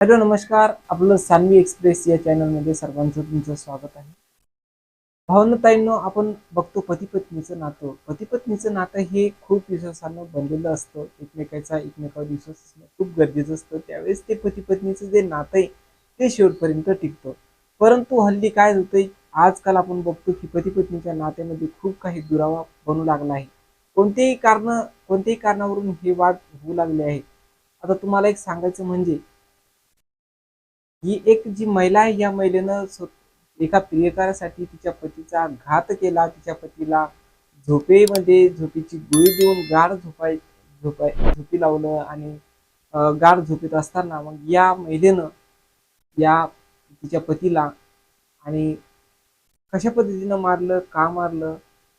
Hello नमस्कार. आपलं Saanvi express या चॅनलमध्ये सर्वांचं तुमचं स्वागत आहे. भावनताईंनो आपण बघतो पती पत्नीचं नातं. पती पत्नीचं नातं हे खूप विश्वासानं बनलेलं असतं. एकमेकाचा एकमेकावर विश्वास असणं खूप गरजेचं असतं. त्यावेळेस ते पती पत्नीचं जे नातं आहे ते शेवटपर्यंत टिकतं. परंतु हल्ली काय होतंय आजकाल आपण बघतो की पती पत्नीच्या नात्यामध्ये खूप काही दुरावा बनू लागला आहे. कोणतेही कारण कोणत्याही कारणावरून हे वाद होऊ लागले आहे आता तुम्हाला एक सांगायचं म्हणजे ही एक जी महिला आहे या महिलेनं एका प्रियकारासाठी तिच्या पतीचा घात केला. तिच्या पतीला झोपेमध्ये झोपेची गोळी देऊन गाढ झोपाय झोपाय झोपी लावलं आणि गाढ झोपेत असताना मग या महिलेनं या तिच्या पतीला आणि कशा पद्धतीनं मारलं का मारलं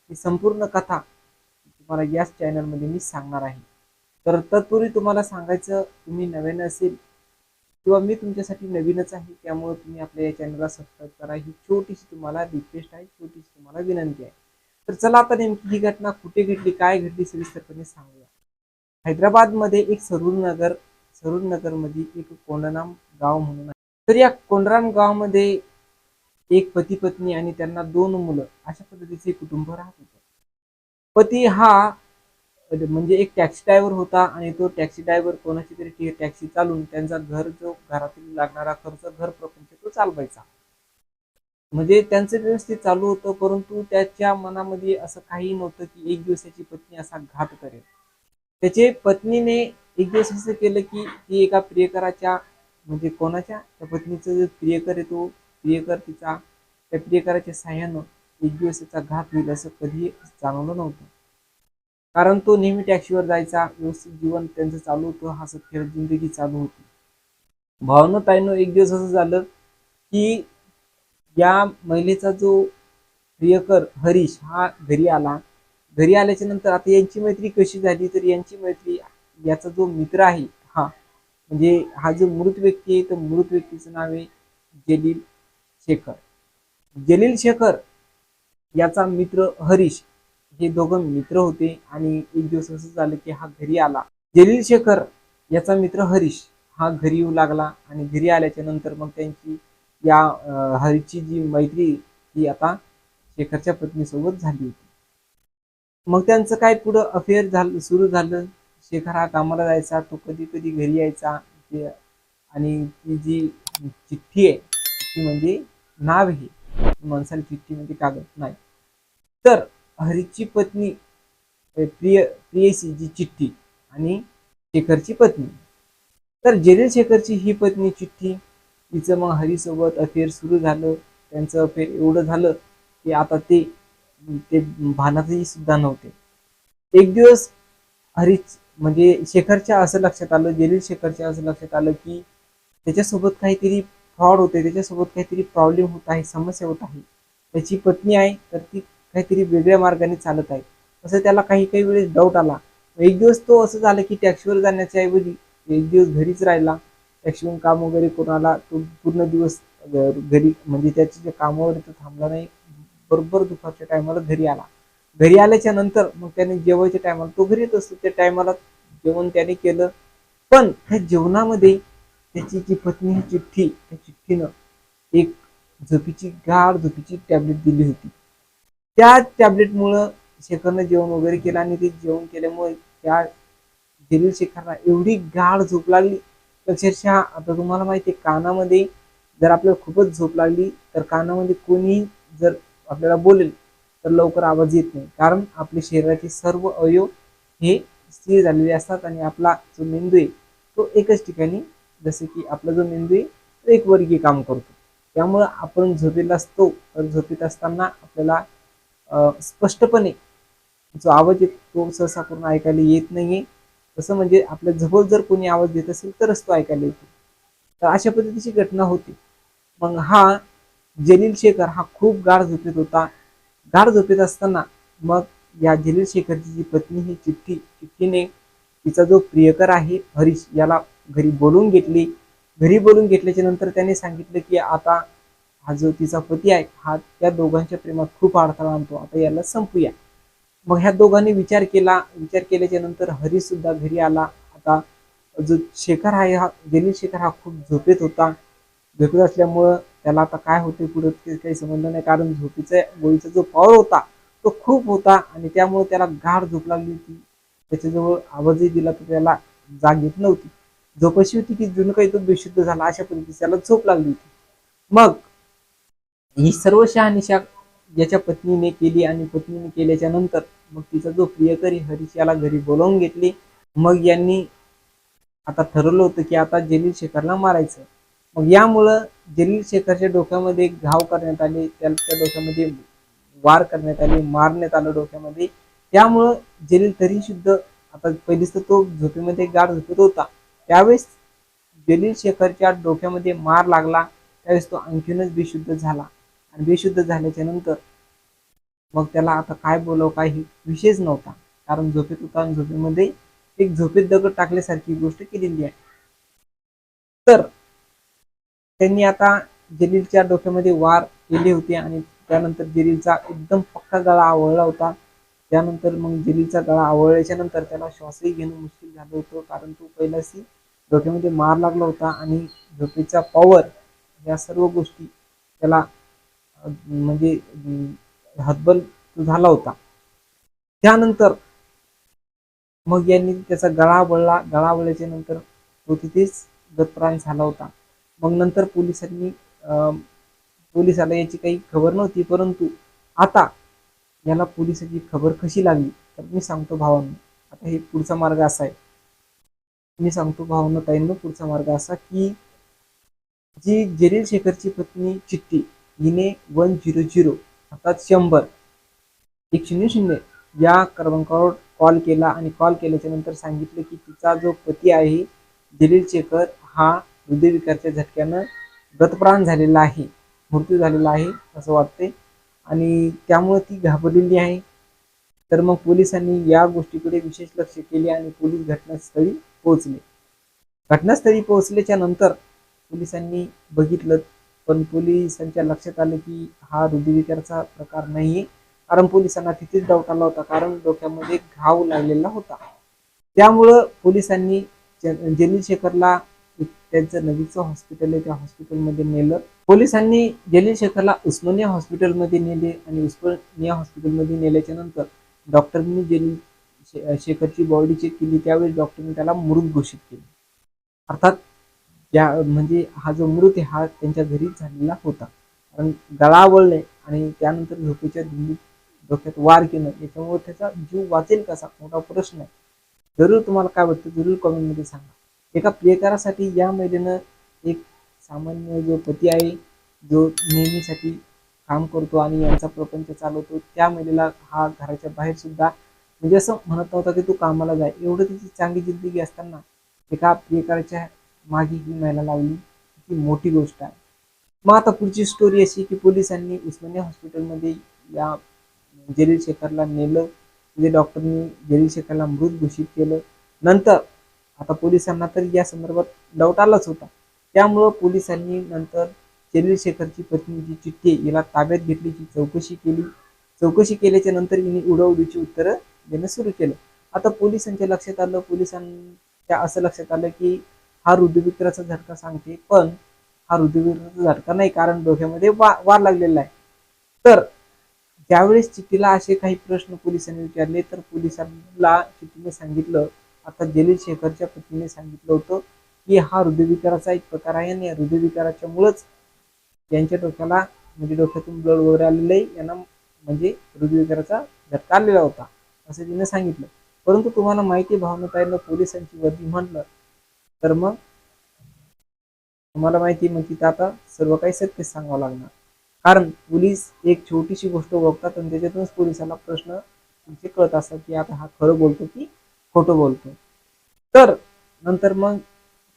ही संपूर्ण कथा तुम्हाला याच चॅनलमध्ये मी सांगणार आहे. तर तत्पूर्वी तुम्हाला सांगायचं तुम्ही नव्याने असेल किंवा मी तुमच्यासाठी नवीनच आहे त्यामुळे तुम्ही आपल्या या चॅनलला सबस्क्राईब करा. ही छोटीशी तुम्हाला रिक्वेस्ट आहे छोटीशी तुम्हाला विनंती आहे. तर चला आता नेमकी ही घटना कुठे घडली काय घडली सविस्तरपणे सांगूया. हैदराबादमध्ये एक सरूर नगर सरूर नगरमध्ये एक कोंडनाम गाव म्हणून आहे. तर या कोंडराम गावामध्ये एक पती पत्नी आणि त्यांना दोन मुलं अशा पद्धतीचे कुटुंब राहत होतं. पती हा म्हणजे एक टॅक्सी ड्रायव्हर होता आणि तो टॅक्सी ड्रायव्हर कोणाची तरी टॅक्सी चालून त्यांचा घर जो घरातील लागणारा खर्च घर प्रपंच तो चालवायचा. म्हणजे त्यांचं व्यवस्थित चालू होतं परंतु त्याच्या मनामध्ये असं काही नव्हतं की एक दिवसाची पत्नी असा घात करेल. त्याचे पत्नीने एक दिवस असं केलं की ती एका प्रियकराच्या म्हणजे कोणाच्या? त्या पत्नीचं जो प्रियकर आहे तो प्रियकर तिचा त्या प्रियकराच्या साह्यानं एक दिवस त्याचा घात होईल असं कधी जाणवलं नव्हतं. कारण तो नेहमी टॅक्सीवर जायचा व्यवस्थित जीवन त्यांचं चालू होतं हसत खेळत जिंदगी चालू होती. भावनाताईनं एक दिवस असं झालं की या महिलेचा जो प्रियकर हरीश हा घरी आला. घरी आल्याच्यानंतर आता यांची मैत्री कशी झाली? तर यांची मैत्री याचा जो मित्र आहे हा म्हणजे हा जो मृत व्यक्ती आहे तर मृत व्यक्तीचं नाव आहे जलील शेखर. जलील शेखर याचा मित्र हरीश हे दोघं मित्र होते आणि एक दिवस असं झालं की हा घरी आला. जलील शेखर याचा मित्र हरीश हा घरी येऊ लागला आणि घरी आल्याच्यानंतर मग त्यांची या हरीची जी मैत्री ही आता शेखरच्या पत्नीसोबत झाली होती. मग त्यांचं काय पुढं अफेअर झालं सुरू झालं? शेखर हा कामाला जायचा तो कधी कधी घरी यायचा आणि ती जी चिठ्ठी आहे ती म्हणजे नाव आहे माणसाला चिठ्ठी म्हणजे कागद नाही. तर हरीची पत्नी प्रिय प्रियसी जी चिठ्ठी आणि शेखरची पत्नी. तर जलील शेखरची ही पत्नी चिठ्ठी तिचं मग हरीसोबत अफेअर सुरू झालं. त्यांचं अफेअर एवढं झालं की आता ते ते भानातही सुद्धा नव्हते. एक दिवस हरीच म्हणजे शेखरच्या असं लक्षात आलं जलील शेखरच्या असं लक्षात आलं की त्याच्यासोबत काहीतरी फ्रॉड होते त्याच्यासोबत काहीतरी प्रॉब्लेम होत आहे समस्या होत आहे. त्याची पत्नी आहे तर ती काहीतरी वेगळ्या मार्गाने चालत आहे. असं त्याला काही काही वेळेस डाऊट आला. एक दिवस तो असं झालं की टॅक्सीवर जाण्याच्या ऐवजी एक दिवस घरीच राहिला. टॅक्सीवरून काम वगैरे करून आला. तो पूर्ण दिवस घरी म्हणजे त्याचे जे कामावर तो थांबला नाही. बरोबर दुपारच्या टायमाला घरी आला. घरी आल्याच्यानंतर मग त्याने जेवायच्या टायमाला तो घरी येत असतो. त्या टायमाला जेवण त्याने केलं. पण त्या जेवणामध्ये त्याची जी पत्नी ही चिठ्ठी त्या चिठ्ठीनं एक झोपीची गाढ झोपीची टॅबलेट दिली होती. त्या टॅबलेटमुळं शेखरनं जेवण वगैरे केलं आणि ते जेवण केल्यामुळे त्या जलील शेखरला एवढी गाढ झोप लागली. अक्षरशः आता तुम्हाला माहिती आहे कानामध्ये जर आपल्याला खूपच झोप लागली तर कानामध्ये कोणीही जर आपल्याला बोलेल तर लवकर आवाज येत नाही. कारण आपले शरीराचे सर्व अवयव हे स्थिर झालेले असतात आणि आपला जो मेंदू आहे तो एकच ठिकाणी जसे की आपला जो मेंदू आहे तो एक वर्गीय काम करतो. त्यामुळं आपण झोपेत असतो तर झोपेत असताना आपल्याला स्पष्टपणे जो आवाज येतो तो सहसा करून ऐकायला येत नाहीये. तसं म्हणजे आपल्या जवळ जर कोणी आवाज देत असेल तरच तो ऐकायला येतो. तर अशा पद्धतीची घटना होती. मग हा जलील शेखर हा खूप गाढ झोपेत होता. गाढ झोपेत असताना मग या जलील शेखरची जी पत्नी ही चिठ्ठी चिठ्ठीने तिचा जो प्रियकर आहे हरीश याला घरी बोलून घेतली. घरी बोलून घेतल्याच्या नंतर त्याने सांगितलं की आता हा जो तिचा पती आहे हा त्या दोघांच्या प्रेमात खूप अडथळा आणतो. आता याला संपूया. मग ह्या दोघांनी विचार केला. विचार केल्याच्यानंतर हरी सुद्धा घरी आला. आता जो शेखर आहे हा जलील शेखर हा खूप झोपेत होता. झोपेत असल्यामुळं त्याला आता काय होते पुढे काही समजलं नाही. कारण झोपीचा गोळीचा जो पॉवर होता तो खूप होता. आणि त्यामुळे त्याला गाढ झोप लागली होती. त्याच्याजवळ आवाजही दिला तर त्याला जाग येत नव्हती. झोप अशी होती की जुनं काही तो बेशुद्ध झाला. अशा पद्धतीने त्याला झोप लागली होती. मग ही सर्व शहानिशा ज्याच्या पत्नीने केली आणि पत्नीने केल्याच्यानंतर मग तिचा जो प्रियकरी हरीश याला घरी बोलावून घेतली. मग यांनी आता ठरवलं होतं की आता जलील शेखरला मारायचं. मग यामुळं जलील शेखरच्या डोक्यामध्ये घाव करण्यात आले त्याच्या डोक्यामध्ये वार करण्यात आले मारण्यात आलं डोक्यामध्ये. त्यामुळं जलील तरी शुद्ध आता पहिलीच तर तो झोपेमध्ये गाढ झोपत होता. त्यावेळेस जलील शेखरच्या डोक्यामध्ये मार लागला त्यावेळेस तो आणखीनच बेशुद्ध झाला. आणि बेशुद्ध झाल्याच्यानंतर मग त्याला आता काय बोलावं काही विषयच नव्हता. कारण झोपेत होता आणि झोपेमध्ये एक झोपेत दगड टाकल्यासारखी गोष्ट केलेली आहे. तर त्यांनी आता जलीलच्या डोक्यामध्ये वार केले होते आणि त्यानंतर जलीलचा एकदम पक्का गळा आवळला होता. त्यानंतर मग जलीलचा गळा आवळल्याच्या नंतर त्याला श्वासही घेणं मुश्किल झालं होतं. कारण तो पहिल्याशी डोक्यामध्ये मार लागला होता आणि झोपेचा पॉवर या सर्व गोष्टी त्याला म्हणजे हतबल झाला होता. त्यानंतर मग यांनी त्याचा गळा वळला. गळा वळल्याच्या नंतर तो तिथेच गतप्राण झाला होता. मग नंतर पोलिसांनी अं, पोलिसाला याची काही खबर नव्हती परंतु आता याला पोलिसाची खबर कशी लागली तर मी सांगतो भावांनो. आता हे पुढचा मार्ग असा आहे. मी सांगतो भावांनो ताईंनो पुढचा मार्ग असा की जी जलील शेखरची पत्नी चिठ्ठी हिने वन झिरो झिरो अर्थात शंभर. एक शून्य शून्य. या क्रमांकावर कॉल केला आणि कॉल केल्याच्यानंतर सांगितलं की तिचा जो पती आहे जलील शेखर हा हृदयविकारच्या झटक्यानं गतप्राण झालेला आहे मृत्यू झालेला आहे असं वाटते आणि त्यामुळे ती घाबरलेली आहे. तर मग पोलिसांनी या गोष्टीकडे विशेष लक्ष केले आणि पोलीस घटनास्थळी पोहोचले. घटनास्थळी पोहोचल्याच्या नंतर पोलिसांनी बघितलं पण पोलिसांच्या लक्षात आलं की हा हृदयविकाराचा प्रकार नाही. कारण पोलिसांना तिथेच डाऊट आला होता. कारण डोक्यामध्ये घाव लागलेला होता. त्यामुळं पोलिसांनी जलील शेखरला त्यांचं नजीकचं हॉस्पिटल आहे. त्या हॉस्पिटलमध्ये नेलं. पोलिसांनी जलील शेखरला उस्मानिया हॉस्पिटलमध्ये नेले आणि उस्मानिया हॉस्पिटलमध्ये नेल्याच्या नंतर डॉक्टरनी जलील शे- शेखरची बॉडी चेक केली. त्यावेळेस डॉक्टरने त्याला मृत घोषित केले. अर्थात या म्हणजे हा जो मृत आहे हा त्यांच्या घरीच झालेला होता. कारण गळा वळणे आणि त्यानंतर झोपेच्या दिल्ली डोक्यात वार केलं याच्यामुळे त्याचा जीव वाचेल कसा? मोठा प्रश्न आहे. जरूर तुम्हाला काय वाटतं जरूर कॉमेंटमध्ये सांगा. एका प्रियकारासाठी या महिलेनं एक सामान्य जो पती आहे जो नेहमीसाठी काम करतो आणि यांचा प्रपंच चालवतो त्या महिलेला हा घराच्या बाहेर सुद्धा म्हणजे असं म्हणत नव्हता की तू कामाला जाय एवढं तिची चांगली जिंदगी असताना एका प्रियकाराच्या मागे ही महिला लावली. ही मोठी गोष्ट आहे. मग आता पुढची स्टोरी अशी की पोलिसांनी उस्मानिया हॉस्पिटलमध्ये या जलील शेखरला नेलं. म्हणजे डॉक्टरनी जलील शेखरला मृत घोषित केलं. नंतर आता पोलिसांना तर या संदर्भात डाऊट आलाच होता. त्यामुळं पोलिसांनी नंतर जलील शेखरची पत्नी चिठ्ठी हिला याला ताब्यात घेतलीची चौकशी केली. चौकशी केल्याच्यानंतर हिने उडवडीची उत्तरं देणं सुरू केलं. आता पोलिसांच्या लक्षात आलं पोलिसांच्या असं लक्षात आलं की हा हृदयविकाराचा झटका सांगते पण हा हृदयविकाराचा झटका नाही कारण डोक्यामध्ये वा वार लागलेला आहे. तर ज्यावेळेस चिठ्ठीला असे काही प्रश्न पोलिसांनी विचारले तर पोलिसांना चिठ्ठीने सांगितलं आता जलील शेखरच्या पत्नीने सांगितलं होतं की हा हृदयविकाराचा एक प्रकार आहे आणि या हृदयविकाराच्या मुळेच यांच्या डोक्याला म्हणजे डोक्यातून ब्लड वगैरे आलेलं आहे यांना म्हणजे हृदयविकाराचा झटका आलेला होता असं तिने सांगितलं. परंतु तुम्हाला माहिती आहे भावनाताईनं पोलिसांची वर्दी म्हटलं तर मग तुम्हाला माहिती आहे मग तिथं आता सर्व काही सत्य सांगावं लागणार. कारण पोलीस एक छोटीशी गोष्ट ओळखतात आणि त्याच्यातूनच पोलिसाला प्रश्न तुमचे कळत असतात की आता हा खरं बोलतो की खोटं बोलतो. तर नंतर मग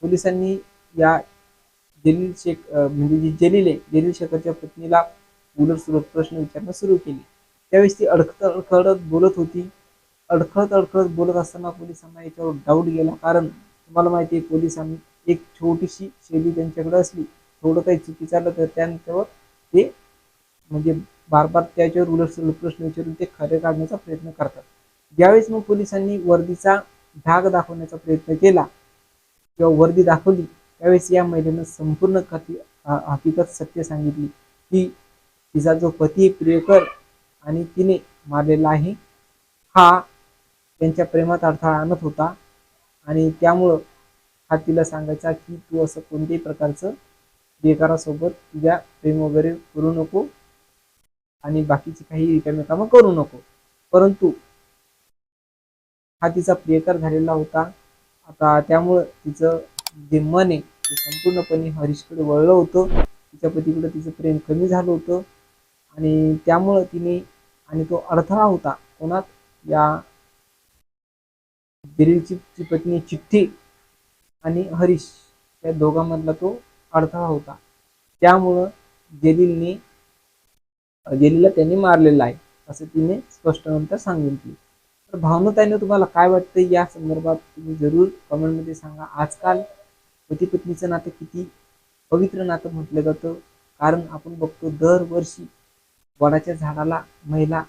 पोलिसांनी या जलील शेख म्हणजे जी जलील आहे जलील शेखरच्या पत्नीला उलट सुलट प्रश्न विचारणं सुरू केली. त्यावेळेस ती अडखत अडखळत बोलत होती. अडखळत अडखळत बोलत असताना पोलिसांना याच्यावर डाऊट गेला. कारण तुम्हाला माहिती आहे पोलिसांनी एक छोटीशी शैली त्यांच्याकडे असली थोडं काही चुकी चाललं तर त्यांच्यावर ते म्हणजे बार बार त्याच्यावर उलट प्रश्न विचारून ते खरे काढण्याचा प्रयत्न करतात. ज्यावेळेस मग पोलिसांनी वर्दीचा धाग दाखवण्याचा प्रयत्न केला किंवा वर्दी दाखवली त्यावेळेस या महिलेनं संपूर्ण कथी हकीकत सत्य सांगितली की तिचा जो पती प्रियकर आणि तिने मारलेला आहे हा त्यांच्या प्रेमात अडथळा आणत होता. आणि त्यामुळं हा तिला सांगायचा की तू असं कोणत्याही प्रकारचं बेकारासोबत तुझ्या प्रेम वगैरे करू नको आणि बाकीची काही रिकामी कामं करू नको. परंतु हा तिचा प्रियकर झालेला होता. आता त्यामुळं तिचं जे मन आहे ते संपूर्णपणे हरीशकडे वळलं होतं. तिच्या पतीकडे तिचं प्रेम कमी झालं होतं. आणि त्यामुळं तिने आणि तो अडथळा होता कोणात? या दिलीची पत्नी चिठ्ठी आणि हरीश या दोघांमधला तो अडथळा होता. त्यामुळं जलीलने जलीलला त्यांनी मारलेला आहे असं तिने स्पष्ट नंतर सांगितले तर भावनताईने तुम्हाला काय वाटतं या संदर्भात तुम्ही जरूर कमेंटमध्ये सांगा. आजकाल पती पत्नीचं नातं किती पवित्र नातं म्हटलं जातं. कारण आपण बघतो दरवर्षी वडाच्या झाडाला महिला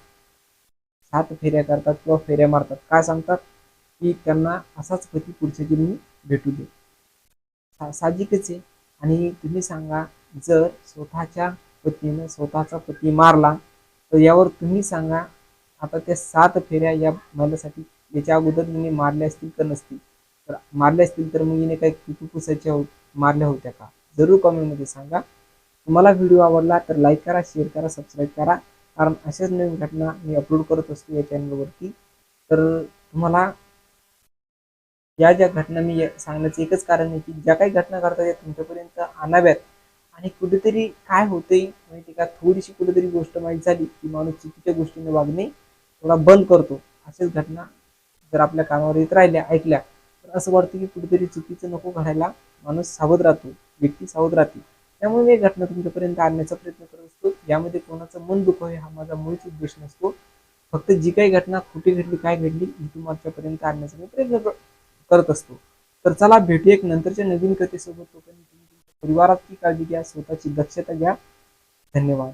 सात फेऱ्या करतात किंवा फेऱ्या मारतात. काय सांगतात? की त्यांना असाच पती पुढच्या जन्मी भेटू दे. सा- साहजिकच आहे. आणि तुम्ही सांगा जर स्वतःच्या पतीनं स्वतःचा पती मारला तर यावर तुम्ही सांगा आता त्या सात फेऱ्या या महिलेसाठी याच्या अगोदर हिने मारल्या असतील तर नसतील? तर मारल्या असतील तर मग हिने काही कुटुपुसाच्या हो मारल्या होत्या का? जरूर कमेंटमध्ये सांगा. तुम्हाला व्हिडिओ आवडला तर लाईक करा शेअर करा सबस्क्राईब करा. कारण अशाच नवीन घटना मी अपलोड करत असतो या चॅनलवरती तर तुम्हाला या ज्या घटना मी सांगण्याचं एकच कारण आहे की ज्या काही घटना घडतात त्या तुमच्यापर्यंत आणाव्यात आणि कुठेतरी काय होतंय माहिती का? थोडीशी कुठेतरी गोष्ट माहीत झाली की माणूस चुकीच्या गोष्टीने वागणे थोडा बंद करतो. अशाच घटना जर आपल्या कामावर येत राहिल्या ऐकल्या तर असं वाटतं की कुठेतरी चुकीचं नको घडायला माणूस सावध राहतो व्यक्ती सावध राहते. त्यामुळे मी घटना तुमच्यापर्यंत आणण्याचा प्रयत्न करत असतो. यामध्ये कोणाचं मन दुखावे हा माझा मूळच उद्देश नसतो. फक्त जी काही घटना कुठे घडली काय घडली ही तुमच्यापर्यंत आणण्याचा मी प्रयत्न करतो करत असतो. तर चला भेटू एक नंतरच्या नवीन कथेसोबत. तोपर्यंत तुम्ही परिवाराची काळजी घ्या स्वतःची दक्षता घ्या. धन्यवाद.